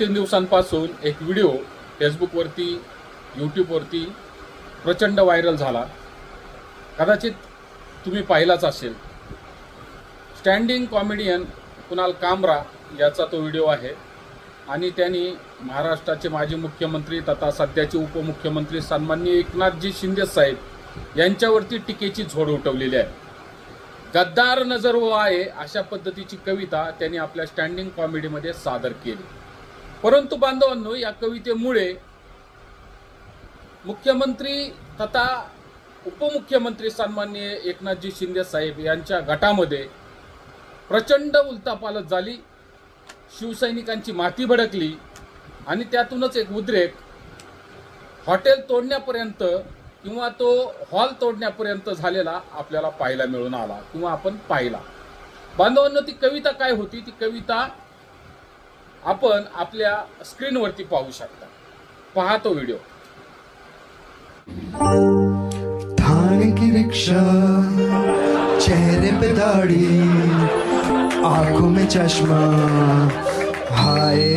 तीन दिवसांपासून एक व्हिडिओ फेसबुकवरती यूट्यूबवरती प्रचंड व्हायरल झाला. कदाचित तुम्ही पाहिलाच असेल. स्टँडिंग कॉमेडियन कुणाल कामरा याचा तो व्हिडिओ आहे. आणि त्यांनी महाराष्ट्राचे माजी मुख्यमंत्री तथा सध्याचे उपमुख्यमंत्री सन्माननीय एकनाथजी शिंदे साहेब यांच्यावरती टीकेची झोड उठवलेली आहे. गद्दार नजर व आहे अशा पद्धतीची कविता त्यांनी आपल्या स्टँडिंग कॉमेडीमध्ये सादर केली. परंतु बांधवांनो या कवितेमुळे मुख्यमंत्री तथा उपमुख्यमंत्री सन्माननीय एकनाथजी शिंदे साहेब यांच्या गटामध्ये प्रचंड उलतापालत झाली शिवसैनिकांची माती भडकली आणि त्यातूनच एक उद्रेक हॉटेल तोडण्यापर्यंत किंवा तो हॉल तोडण्यापर्यंत झालेला आपल्याला पाहायला मिळून आला किंवा आपण पाहिला. बांधवांनो ती कविता काय होती? ती कविता आपण आपल्या स्क्रीनवरती पाहू शकता. पहा तो व्हिडिओ. थाने की रिक्शा चेहरे पे दाढ़ी आंखों में चश्मा हाय.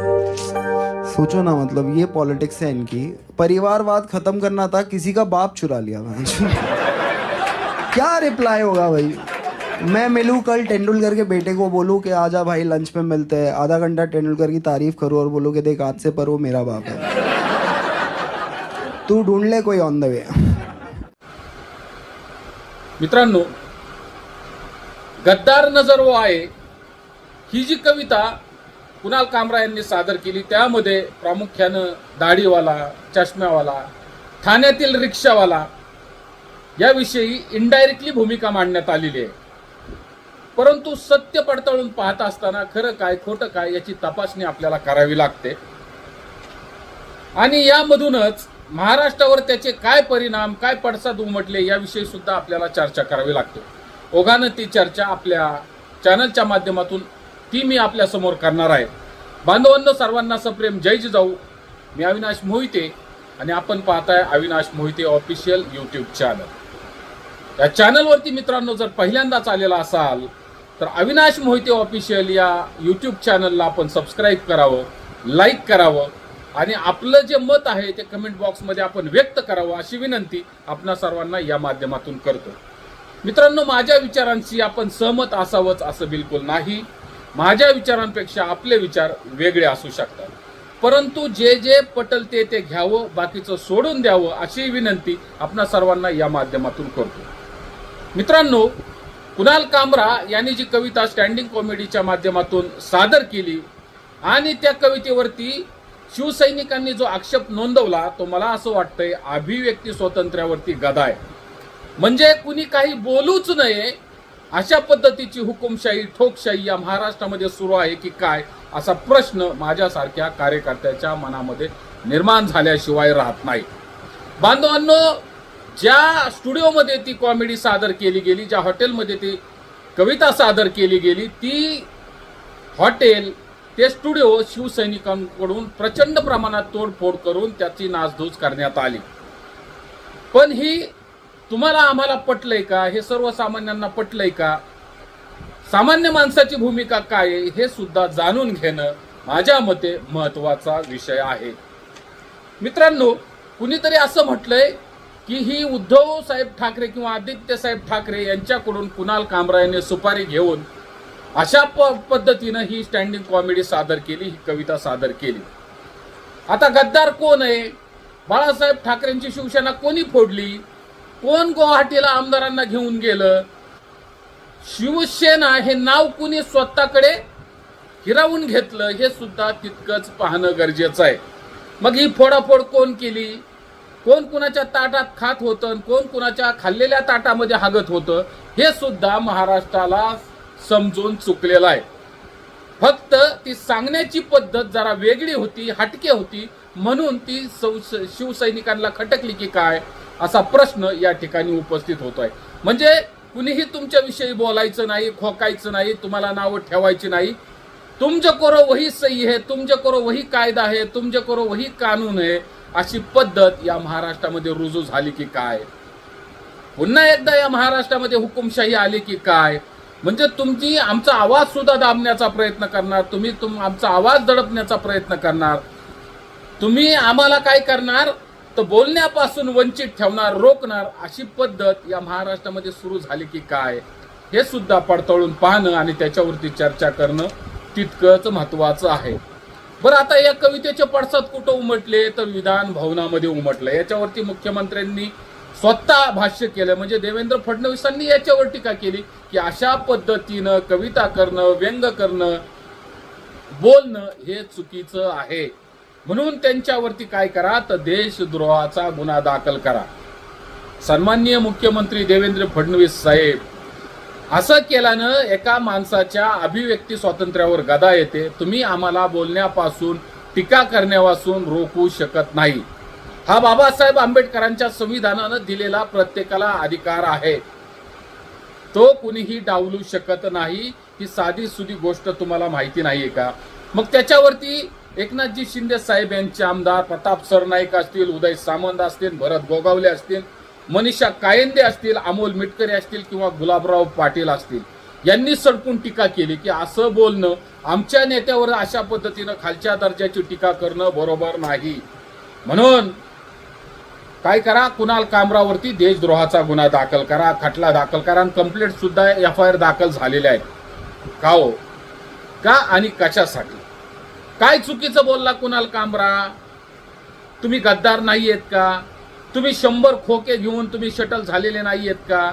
सोचो ना मतलब ये पॉलिटिक्स है इनकी। परिवारवाद खत्म करना था, किसी का बाप चुरा लिया क्या रिप्लाई होगा भाई? मैं मिलूं कल तेंदुलकर के बेटे को, बोलूँ कि आजा भाई लंच पे मिलते हैं। आधा घंटा तेंदुलकर की तारीफ़ करूँ और बोलूँ कि देख आज से पर वो मेरा बाप है। तू ढूंढ ले कोई ऑन द वे मित्रांनो, गद्दार नज़र वो आहे ही जी कविता कुणाल कामरा यांनी सादर केली त्यामध्ये प्रामुख्यानं दाढीवाला चष्म्यावाला ठाण्यातील रिक्षावाला याविषयी इनडायरेक्टली भूमिका मांडण्यात आलेली आहे. परंतु सत्य पडताळून पाहत असताना खरं काय खोटं काय याची तपासणी आपल्याला करावी लागते. आणि यामधूनच महाराष्ट्रावर त्याचे काय परिणाम काय पडसाद उमटले याविषयी सुद्धा आपल्याला चर्चा करावी लागते. ओघानं ती चर्चा आपल्या चॅनलच्या माध्यमातून ती मी आपल्यासमोर करणार आहे. बांधवांनो सर्वांना सप्रेम जय जिजाऊ. मी अविनाश मोहिते आणि आपण पाहताय Avinash Mohite official YouTube channel या चॅनलवरती मित्रांनो जर पहिल्यांदाच आलेला असाल तर अविनाश मोहिते ऑफिशियल या यूट्यूब चॅनलला आपण सबस्क्राईब करावं लाईक करावं आणि आपलं जे मत आहे ते कमेंट बॉक्समध्ये आपण व्यक्त करावं अशी विनंती आपणा सर्वांना या माध्यमातून करतो. मित्रांनो माझ्या विचारांशी आपण सहमत असावंच असं बिलकुल नाही. माझ्या विचारांपेक्षा आपले विचार वेगळे असू शकतात. परंतु जे जे पटल ते ते घ्यावं बाकीचं सोडून द्यावं अशी विनंती आपणा सर्वांना या माध्यमातून करतो. मित्रांनो कुणाल कामरा यांनी जी कविता स्टँडिंग कॉमेडीच्या माध्यमातून सादर केली आणि त्या कवितेवरती शिवसैनिकांनी जो आक्षेप नोंदवला तो मला असं वाटतंय अभिव्यक्ती स्वातंत्र्यावरती गदा आहे. म्हणजे कुणी काही बोलूच नये अशा पद्धतीची हुकुमशाही ठोकशाही या महाराष्ट्रामध्ये सुरू आहे की काय असा प्रश्न माझ्यासारख्या कार्यकर्त्याच्या मनामध्ये निर्माण झाल्याशिवाय राहत नाही. बांधवांनो ज्या स्टुडिओमध्ये ती कॉमेडी सादर केली गेली ज्या हॉटेलमध्ये ती कविता सादर केली गेली ती हॉटेल ते स्टुडिओ शिवसैनिकांकडून प्रचंड प्रमाणात तोडफोड करून त्याची नासधूस करण्यात आली. पण ही तुम्हाला आम्हाला पटलंय का? हे सर्वसामान्यांना पटलंय का? सामान्य माणसाची भूमिका काय आहे? हे सुद्धा जाणून घेणं माझ्या मते महत्त्वाचा विषय आहे. मित्रांनो कुणीतरी असं म्हटलंय की ही उद्धव साहेब ठाकरे किंवा आदित्य साहेब ठाकरे यांच्याकडून कुणाल कामरा सुपारी घेऊन अशा प पद्धतीनं ही स्टँडिंग कॉमेडी सादर केली ही कविता सादर केली. आता गद्दार कोण आहे? बाळासाहेब ठाकरेंची शिवसेना कोणी फोडली? कोण गुवाहाटीला आमदारांना घेऊन गेलं? शिवसेना हे नाव कुणी स्वतःकडे हिरावून घेतलं हे सुद्धा तितकंच पाहणं गरजेचं आहे. मग ही फोडाफोड कोण केली? कोण कुणाच्या ताटात खात होतं कोण कुणाच्या खाल्लेल्या ताटामध्ये हागत होतं हे सुद्धा महाराष्ट्राला समजून चुकलेलं आहे. फक्त ती सांगण्याची पद्धत जरा वेगळी होती हटके होती म्हणून ती सौ- शिवसैनिकांना खटकली की काय? असा प्रश्न या ठिकाणी उपस्थित होतोय. म्हणजे कुणीही तुमच्याविषयी बोलायचं नाही खोकायचं नाही तुम्हाला नावं ठेवायची नाही. तुमचे करो वही सही आहे तुमचे करो वही कायदा आहे तुमचे करो वही कानून आहे अशी पद्धत या महाराष्ट्रामध्ये रुजू झाली की काय? पुन्हा एकदा या महाराष्ट्रामध्ये हुकुमशाही आली की काय? म्हणजे तुमची आमचा आवाज सुद्धा दाबण्याचा प्रयत्न करणार तुम्ही तुम आमचा आवाज दडपण्याचा प्रयत्न करणार. तुम्ही आम्हाला काय करणार? तर बोलण्यापासून वंचित ठेवणार रोखणार अशी पद्धत या महाराष्ट्रामध्ये सुरू झाली की काय? हे सुद्धा पडताळून पाहणं आणि त्याच्यावरती चर्चा करणं तितकंच महत्वाचं आहे. बरं आता या कवितेचे पडसाद कुठं उमटले? तर विधान भवनामध्ये उमटलं. याच्यावरती मुख्यमंत्र्यांनी स्वतः भाष्य केलं. म्हणजे देवेंद्र फडणवीसांनी याच्यावर टीका केली? की अशा पद्धतीनं कविता करणं व्यंग करणं बोलणं हे चुकीचं आहे. म्हणून त्यांच्यावरती काय करा तर देशद्रोहाचा गुन्हा दाखल करा. सन्माननीय मुख्यमंत्री देवेंद्र फडणवीस साहेब असं केल्यानं एका माणसाच्या अभिव्यक्ती स्वातंत्र्यावर गदा येते. तुम्ही आम्हाला बोलण्यापासून टीका करण्यापासून रोखू शकत नाही. हा बाबासाहेब आंबेडकरांच्या संविधानानं दिलेला प्रत्येकाला अधिकार आहे. तो कुणीही डावलू शकत नाही. ही साधी सुधी गोष्ट तुम्हाला माहिती नाहीये का? मग त्याच्यावरती एकनाथजी शिंदे साहेब यांचे आमदार प्रताप सरनाईक असतील उदय सामंत असतील भरत गोगावले असतील मनीषा कायंदे असतील अमोल मिटकरी असतील किंवा गुलाबराव पाटील असतील. यांनी सडकून टीका केली की असं बोलणं आमच्या नेत्यावर अशा पद्धतीनं खालच्या दर्जाची टीका करणं बरोबर नाही. म्हणून काय करा कुणाल कामरावरती देशद्रोहाचा गुन्हा दाखल करा खटला दाखल करा आणि कंप्लेंट सुद्धा एफ आय आर दाखल झालेल्या आहेत. का हो? का आणि कशासाठी? काय चुकीचं बोलला कुणाल कामरा तुम्ही गद्दार नाही आहेत का? तुम्ही शंभर खोके घेऊन तुम्ही शटल झालेले नाही आहेत का?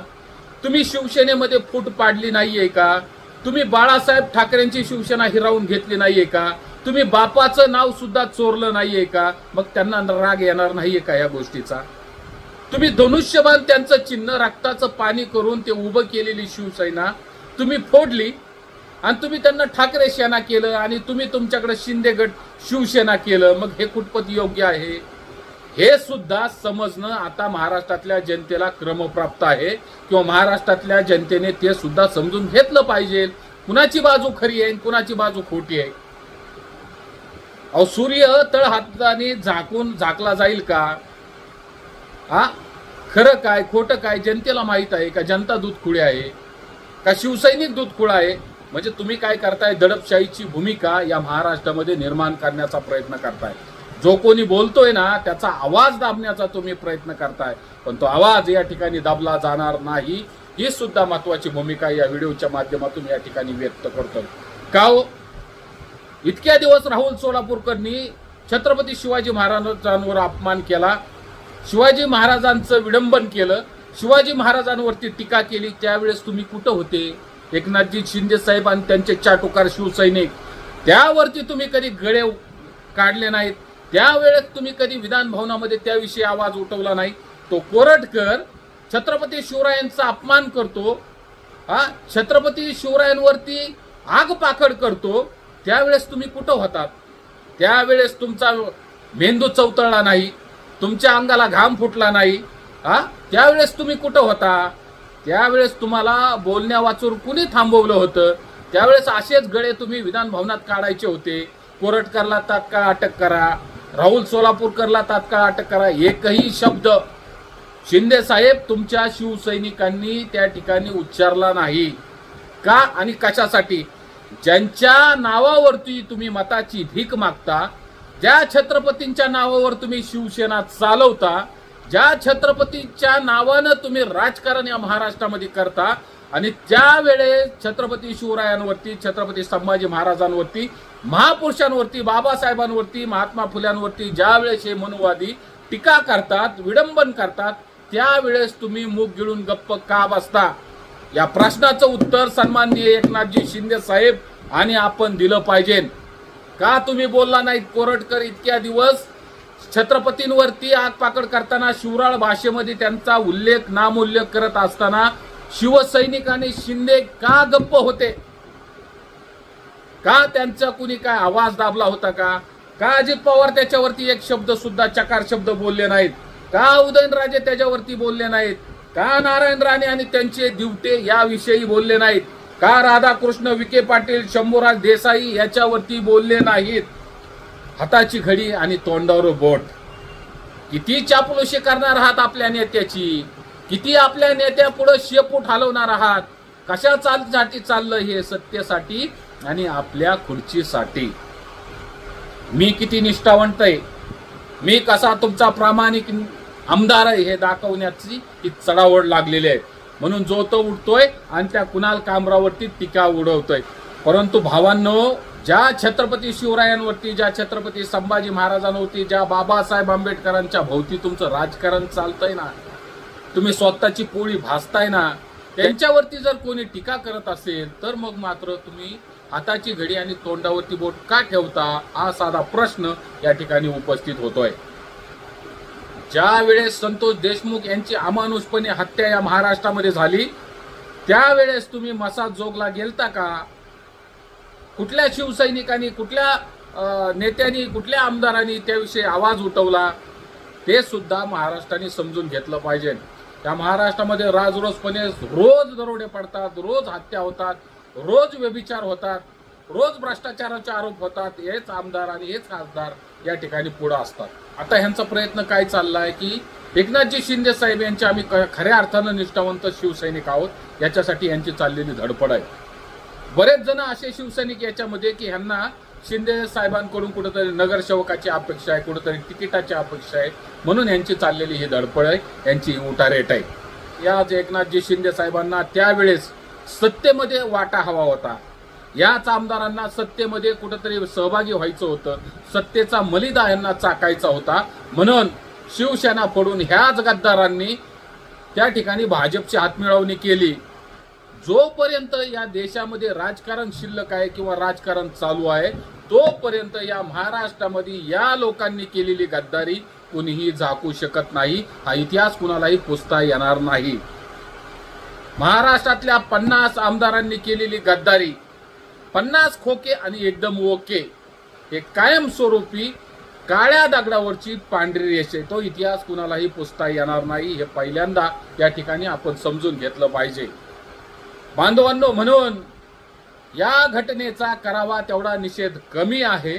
तुम्ही शिवसेनेमध्ये फूट पाडली नाहीये का? तुम्ही बाळासाहेब ठाकरेंची शिवसेना हिरावून घेतली नाहीये का? तुम्ही बापाचं नाव सुद्धा चोरलं नाहीये का? मग त्यांना राग येणार नाहीये का या गोष्टीचा? तुम्ही धनुष्यबाण त्यांचं चिन्ह रक्ताचं पाणी करून ते उभं केलेली शिवसेना तुम्ही फोडली आणि तुम्ही त्यांना ठाकरे सेना केलं आणि तुम्ही तुमच्याकडे शिंदे गट शिवसेना केलं मग हे कुठपत योग्य आहे? हे सुद्धा समजणं आता महाराष्ट्रातल्या जनतेला क्रमप्राप्त आहे किंवा महाराष्ट्रातल्या जनतेने ते सुद्धा समजून घेतलं पाहिजे. कुणाची बाजू खरी आहे कुणाची बाजू खोटी आहे? अहो सूर्य तळ हाताने झाकून झाकला जाईल का? हा? खरं काय खोटं काय जनतेला माहीत आहे का? जनता दूध खुळे आहे का? शिवसैनिक दूध खुळा आहे? म्हणजे तुम्ही काय करताय? दडपशाहीची भूमिका या महाराष्ट्रामध्ये निर्माण करण्याचा प्रयत्न करताय. जो कोणी बोलतोय ना त्याचा आवाज दाबण्याचा तुम्ही प्रयत्न करताय. पण तो आवाज या ठिकाणी दाबला जाणार नाही. ही सुद्धा महत्वाची भूमिका या व्हिडिओच्या माध्यमातून या ठिकाणी व्यक्त करतोय. का हो? इतक्या दिवस राहुल सोलापूरकरनी छत्रपती शिवाजी महाराजांवर अपमान केला. शिवाजी महाराजांचं विडंबन केलं. शिवाजी महाराजांवरती टीका केली. त्यावेळेस तुम्ही कुठं होते? एकनाथजी शिंदे साहेब आणि त्यांचे चाटुकार शिवसैनिक त्यावरती तुम्ही कधी गळे काढले नाहीत. त्यावेळेस तुम्ही कधी विधान भवनामध्ये त्याविषयी आवाज उठवला नाही. तो कोरटकर छत्रपती शिवरायांचा अपमान करतो हा छत्रपती शिवरायांवरती आग पाखड करतो त्यावेळेस तुम्ही कुठं होतात? त्यावेळेस तुमचा मेंदू चवतळला नाही तुमच्या अंगाला घाम फुटला नाही हा त्यावेळेस तुम्ही कुठं होता? त्यावेळेस तुम्हाला बोलण्या वाचून कुणी थांबवलं होतं? त्यावेळेस असेच गळे तुम्ही विधान भवनात काढायचे होते. कोरटकरला तात्काळ अटक करा. राहुल सोलापूरकरला तात्काळ अटक करा. एकही शब्द. शिंदे साहेब तुमच्या शिवसैनिकांनी त्या ठिकाणी उच्चारला नाही. का आणि कशासाठी? ज्यांच्या नावावरती तुम्ही मताची भीक मागता ज्या छत्रपतींच्या नावावर तुम्ही शिवसेना चालवता ज्या छत्रपतीच्या नावानं तुम्ही राजकारण या महाराष्ट्रामध्ये करता आणि त्यावेळेस छत्रपती शिवरायांवरती छत्रपती संभाजी महाराजांवरती महापुरुषांवरती बाबासाहेबांवरती महात्मा फुल्यांवरती ज्यावेळेस हे मनुवादी टीका करतात विडंबन करतात त्यावेळेस तुम्ही मूग गिळून गप्प का बसता? या प्रश्नाचं उत्तर सन्माननीय एकनाथजी शिंदे साहेब आणि आपण दिलं पाहिजे. का तुम्ही बोलला नाहीत? कोरटकर इतक्या दिवस छत्रपतींवरती आगपाकड करताना शिवराळ भाषेमध्ये त्यांचा उल्लेख नामोल्लेख करत असताना शिवसैनिक आणि शिंदे का गप्प होते? का त्यांचा कुणी काय आवाज दाबला होता का? का अजित पवार त्याच्यावरती एक शब्द सुद्धा चकार शब्द बोलले नाहीत? का उदयनराजे त्याच्यावरती बोलले नाहीत? का नारायण राणे आणि त्यांचे दिवटे याविषयी बोलले नाहीत? का राधाकृष्ण विखे पाटील शंभूराज देसाई याच्यावरती बोलले नाहीत? हाताची घडी आणि तोंडावर बोट. किती चापलुशी करणार आहात आपल्या नेत्याची? किती आपल्या नेत्या पुढे शेपूट हलवणार आहात? कशा चालसाठी चाललं हे सत्तेसाठी आणि आपल्या खुर्चीसाठी? मी किती निष्ठावंत आहे? मी कसा तुमचा प्रामाणिक आमदार आहे हे दाखवण्याची ही चढावड लागलेली आहे. म्हणून जो तो उठतोय आणि त्या कुणाल कामरावरती टीका उडवतोय. परंतु भावांनो ज्या छत्रपती शिवरायांवरती ज्या छत्रपती संभाजी महाराजांवरती ज्या बाबासाहेब आंबेडकरांच्या भोवती तुमचं राजकारण चालतंय ना तुम्ही स्वतःची पोळी भासताय ना त्यांच्यावरती जर कोणी टीका करत असेल तर मग मात्र तुम्ही हाताची घडी आणि तोंडावरती बोट का ठेवता हा साधा प्रश्न या ठिकाणी उपस्थित होतोय. ज्या वेळेस संतोष देशमुख यांची अमानुषपणे हत्या या महाराष्ट्रामध्ये झाली त्यावेळेस तुम्ही मसाज जोगला गेलता का? कुठल्या शिवसैनिकांनी कुठल्या नेत्यांनी कुठल्या आमदारांनी त्याविषयी आवाज उठवला ते सुद्धा महाराष्ट्राने समजून घेतलं पाहिजे. त्या महाराष्ट्रामध्ये राजरोजपणे रोज दरोडे पडतात रोज हत्या होतात रोज व्यभिचार होतात रोज भ्रष्टाचाराचे आरोप होतात. हेच आमदार आणि हेच खासदार या ठिकाणी पुढे असतात. आता ह्यांचा प्रयत्न काय चालला आहे की एकनाथजी शिंदे साहेब यांचे आम्ही खऱ्या अर्थानं निष्ठावंत शिवसैनिक आहोत. याच्यासाठी यांची चाललेली धडपड आहे. बरेच जण असे शिवसैनिक याच्यामध्ये की ह्यांना शिंदे साहेबांकडून कुठेतरी नगरसेवकाची अपेक्षा आहे कुठेतरी तिकिटाची अपेक्षा आहे. म्हणून यांची चाललेली ही धडपड आहे यांची ही उठारेट आहे याच एकनाथजी शिंदे साहेबांना त्यावेळेस सत्तेमध्ये वाटा हवा होता. याच आमदारांना सत्तेमध्ये कुठेतरी सहभागी व्हायचं होतं सत्तेचा मलिदा यांना चाकायचा होता. म्हणून शिवसेना फोडून ह्याच गद्दारांनी त्या ठिकाणी भाजपची हातमिळवणी केली. जोपर्यंत या देशामध्ये राजकारण शिल्लक आहे किंवा राजकारण चालू आहे तोपर्यंत या महाराष्ट्रामध्ये या लोकांनी केलेली गद्दारी कुणीही झाकू शकत नाही. हा इतिहास कुणालाही पुसता येणार नाही. महाराष्ट्रातल्या पन्नास आमदारांनी केलेली गद्दारी पन्नास खोके आणि एकदम ओके हे कायमस्वरूपी काळ्या दगडावरची पांढरी रेष आहे. तो इतिहास कुणालाही पुसता येणार नाही. हे पहिल्यांदा या ठिकाणी आपण समजून घेतलं पाहिजे. बांधवांनो म्हणून या घटनेचा करावा तेवढा निषेध कमी आहे.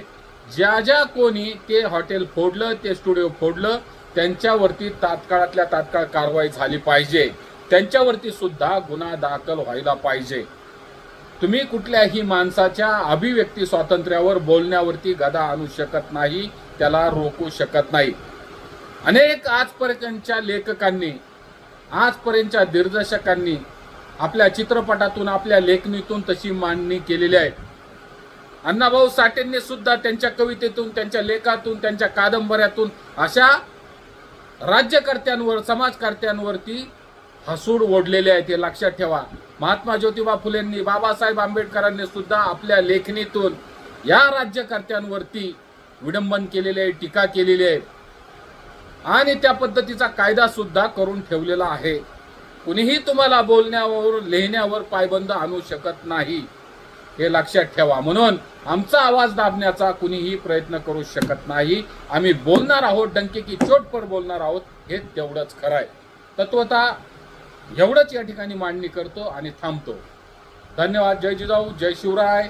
ज्या ज्या कोणी ते हॉटेल फोडलं ते स्टुडिओ फोडलं त्यांच्यावरती तात्काळातल्या तात्काळ कारवाई झाली पाहिजे. त्यांच्यावरती सुद्धा गुन्हा दाखल व्हायला पाहिजे. तुम्ही कुठल्याही माणसाच्या अभिव्यक्ती स्वातंत्र्यावर बोलण्यावरती गदा आणू शकत नाही त्याला रोखू शकत नाही. अनेक आजपर्यंतच्या लेखकांनी आजपर्यंतच्या दिग्दर्शकांनी आपल्या चित्रपटातून आपल्या लेखणीतून तशी मांडणी केलेली आहे. अण्णाभाऊ साठेंनी सुद्धा त्यांच्या कवितेतून त्यांच्या लेखातून त्यांच्या कादंबऱ्यातून अशा राज्यकर्त्यांवर समाजकर्त्यांवरती हसूड ओढलेले आहे ते लक्षात ठेवा. महात्मा ज्योतिबा फुलेंनी बाबासाहेब आंबेडकरांनी सुद्धा आपल्या लेखणीतून या राज्यकर्त्यांवरती विडंबन केलेले आहे टीका केलेली आहे. आणि त्या पद्धतीचा कायदा सुद्धा करून ठेवलेला आहे. कुणीही तुम्हाला बोलण्यावर लिहिण्यावर पायबंद आणू शकत नाही. हे लक्षात ठेवा. म्हणून आमचा आवाज दाबण्याचा कुणीही प्रयत्न करू शकत नाही. आम्ही बोलणार आहोत डंके की चोटपर बोलणार आहोत हे तेवढंच खरं आहे तत्वता एवढंच या ठिकाणी मांडणी करतो आणि थांबतो. धन्यवाद. जय जिजाऊ जय शिवराय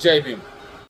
जय भीम.